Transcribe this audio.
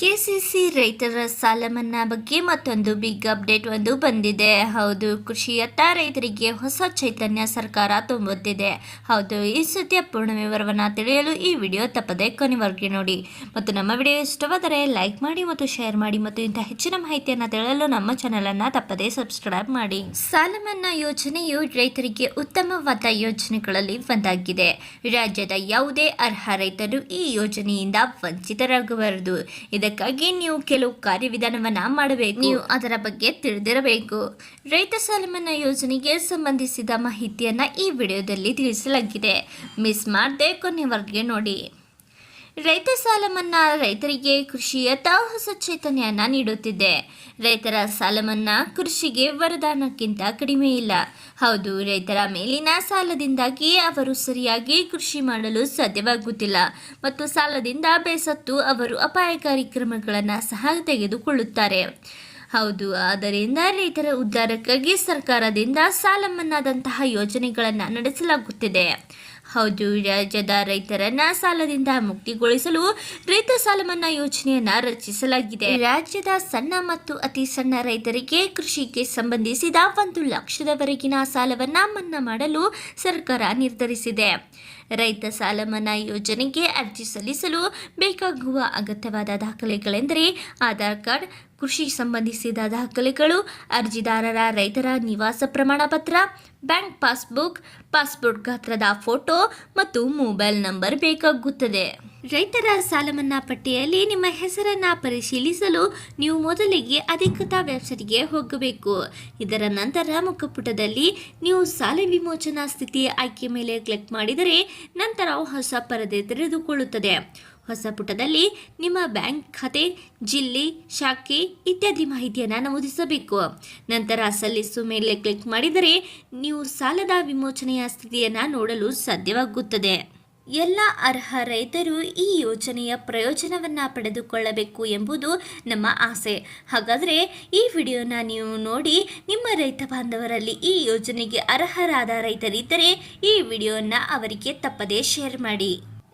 KCC ರೈತರ ಸಾಲ ಮನ್ನಾ ಬಗ್ಗೆ ಮತ್ತೊಂದು ಬಿಗ್ ಅಪ್ಡೇಟ್ ಒಂದು ಬಂದಿದೆ. ಹೌದು, ಕೃಷಿಯತ್ತ ರೈತರಿಗೆ ಹೊಸ ಚೈತನ್ಯ ಸರ್ಕಾರ ತುಂಬುತ್ತಿದೆ. ಹೌದು, ಈ ಸುದ್ದಿಯ ಪೂರ್ಣ ವಿವರವನ್ನು ತಿಳಿಯಲು ಈ ವಿಡಿಯೋ ತಪ್ಪದೆ ಕೊನೆವರೆಗೆ ನೋಡಿ. ಮತ್ತು ನಮ್ಮ ವಿಡಿಯೋ ಇಷ್ಟವಾದರೆ ಲೈಕ್ ಮಾಡಿ ಮತ್ತು ಶೇರ್ ಮಾಡಿ ಮತ್ತು ಇಂಥ ಹೆಚ್ಚಿನ ಮಾಹಿತಿಯನ್ನು ತಿಳಿಯಲು ನಮ್ಮ ಚಾನಲನ್ನು ತಪ್ಪದೆ ಸಬ್ಸ್ಕ್ರೈಬ್ ಮಾಡಿ. ಸಾಲ ಮನ್ನಾ ಯೋಜನೆಯು ರೈತರಿಗೆ ಉತ್ತಮವಾದ ಯೋಜನೆಗಳಲ್ಲಿ ಒಂದಾಗಿದೆ. ರಾಜ್ಯದ ಯಾವುದೇ ಅರ್ಹ ರೈತರು ಈ ಯೋಜನೆಯಿಂದ ವಂಚಿತರಾಗಬಾರದು ಇದಕ್ಕಾಗಿ ನೀವು ಕೆಲವು ಕಾರ್ಯವಿಧಾನವನ್ನ ಮಾಡಬೇಕು. ನೀವು ಅದರ ಬಗ್ಗೆ ತಿಳಿದಿರಬೇಕು. ರೈತ ಸಾಲ ಮನ್ನಾ ಯೋಜನೆಗೆ ಸಂಬಂಧಿಸಿದ ಮಾಹಿತಿಯನ್ನ ಈ ವಿಡಿಯೋದಲ್ಲಿ ತಿಳಿಸಲಾಗಿದೆ. ಮಿಸ್ ಮಾಡದೆ ಕೊನೆವರೆಗೆ ನೋಡಿ. ರೈತ ಸಾಲ ಮನ್ನಾ ರೈತರಿಗೆ ಕೃಷಿಯ ಹೊಸ ಚೈತನ್ಯನ ನೀಡುತ್ತಿದೆ. ರೈತರ ಸಾಲ ಮನ್ನಾ ಕೃಷಿಗೆ ವರದಾನಕ್ಕಿಂತ ಕಡಿಮೆ ಇಲ್ಲ. ಹೌದು, ರೈತರ ಮೇಲಿನ ಸಾಲದಿಂದಾಗಿ ಅವರು ಸರಿಯಾಗಿ ಕೃಷಿ ಮಾಡಲು ಸಾಧ್ಯವಾಗುತ್ತಿಲ್ಲ ಮತ್ತು ಸಾಲದಿಂದ ಬೇಸತ್ತು ಅವರು ಅಪಾಯಕಾರಿ ಕ್ರಮಗಳನ್ನು ಸಹ ತೆಗೆದುಕೊಳ್ಳುತ್ತಾರೆ. ಹೌದು, ಆದ್ದರಿಂದ ರೈತರ ಉದ್ಧಾರಕ್ಕಾಗಿ ಸರ್ಕಾರದಿಂದ ಸಾಲ ಮನ್ನಾದಂತಹ ಯೋಜನೆಗಳನ್ನು ನಡೆಸಲಾಗುತ್ತಿದೆ. ಹೌದು, ರಾಜ್ಯದ ರೈತರನ್ನ ಸಾಲದಿಂದ ಮುಕ್ತಿಗೊಳಿಸಲು ರೈತ ಸಾಲ ಮನ್ನಾ ಯೋಜನೆಯನ್ನ ರಚಿಸಲಾಗಿದೆ. ರಾಜ್ಯದ ಸಣ್ಣ ಮತ್ತು ಅತಿ ಸಣ್ಣ ರೈತರಿಗೆ ಕೃಷಿಗೆ ಸಂಬಂಧಿಸಿದ ಒಂದು ಲಕ್ಷದವರೆಗಿನ ಸಾಲವನ್ನ ಮನ್ನಾ ಮಾಡಲು ಸರ್ಕಾರ ನಿರ್ಧರಿಸಿದೆ. ರೈತ ಸಾಲ ಮನ್ನಾ ಯೋಜನೆಗೆ ಅರ್ಜಿ ಸಲ್ಲಿಸಲು ಬೇಕಾಗುವ ಅಗತ್ಯವಾದ ದಾಖಲೆಗಳೆಂದರೆ ಆಧಾರ್ ಕಾರ್ಡ್ ಕೃಷಿ ಸಂಬಂಧಿಸಿದ ದಾಖಲೆಗಳು ಅರ್ಜಿದಾರರ ರೈತರ ನಿವಾಸ ಪ್ರಮಾಣ ಪತ್ರ, ಬ್ಯಾಂಕ್ ಪಾಸ್ಬುಕ್, ಪಾಸ್ಪೋರ್ಟ್ ಗಾತ್ರದ ಫೋಟೋ ಮತ್ತು ಮೊಬೈಲ್ ನಂಬರ್ ಬೇಕಾಗುತ್ತದೆ. ರೈತರ ಸಾಲ ಮನ್ನಾ ಪಟ್ಟಿಯಲ್ಲಿ ನಿಮ್ಮ ಹೆಸರನ್ನ ಪರಿಶೀಲಿಸಲು ನೀವು ಮೊದಲಿಗೆ ಅಧಿಕೃತ ವೆಬ್ಸೈಟ್ಗೆ ಹೋಗಬೇಕು. ಇದರ ನಂತರ ಮುಖಪುಟದಲ್ಲಿ ನೀವು ಸಾಲ ವಿಮೋಚನಾ ಸ್ಥಿತಿ ಆಯ್ಕೆ ಮೇಲೆ ಕ್ಲಿಕ್ ಮಾಡಿದರೆ ನಂತರ ಹೊಸ ಪರದೆ ತೆರೆದುಕೊಳ್ಳುತ್ತದೆ. ಹೊಸ ಪುಟದಲ್ಲಿ ನಿಮ್ಮ ಬ್ಯಾಂಕ್ ಖಾತೆ, ಜಿಲ್ಲೆ, ಶಾಖೆ ಇತ್ಯಾದಿ ಮಾಹಿತಿಯನ್ನು ನಮೂದಿಸಬೇಕು. ನಂತರ ಸಲ್ಲಿಸು ಮೇಲೆ ಕ್ಲಿಕ್ ಮಾಡಿದರೆ ನೀವು ಸಾಲದ ವಿಮೋಚನೆಯ ಸ್ಥಿತಿಯನ್ನು ನೋಡಲು ಸಾಧ್ಯವಾಗುತ್ತದೆ. ಎಲ್ಲ ಅರ್ಹ ರೈತರು ಈ ಯೋಜನೆಯ ಪ್ರಯೋಜನವನ್ನು ಪಡೆದುಕೊಳ್ಳಬೇಕು ಎಂಬುದು ನಮ್ಮ ಆಸೆ. ಹಾಗಾದರೆ ಈ ವಿಡಿಯೋನ ನೀವು ನೋಡಿ ನಿಮ್ಮ ರೈತ ಬಾಂಧವರಲ್ಲಿ ಈ ಯೋಜನೆಗೆ ಅರ್ಹರಾದ ರೈತರಿದ್ದರೆ ಈ ವಿಡಿಯೋನ ಅವರಿಗೆ ತಪ್ಪದೇ ಶೇರ್ ಮಾಡಿ.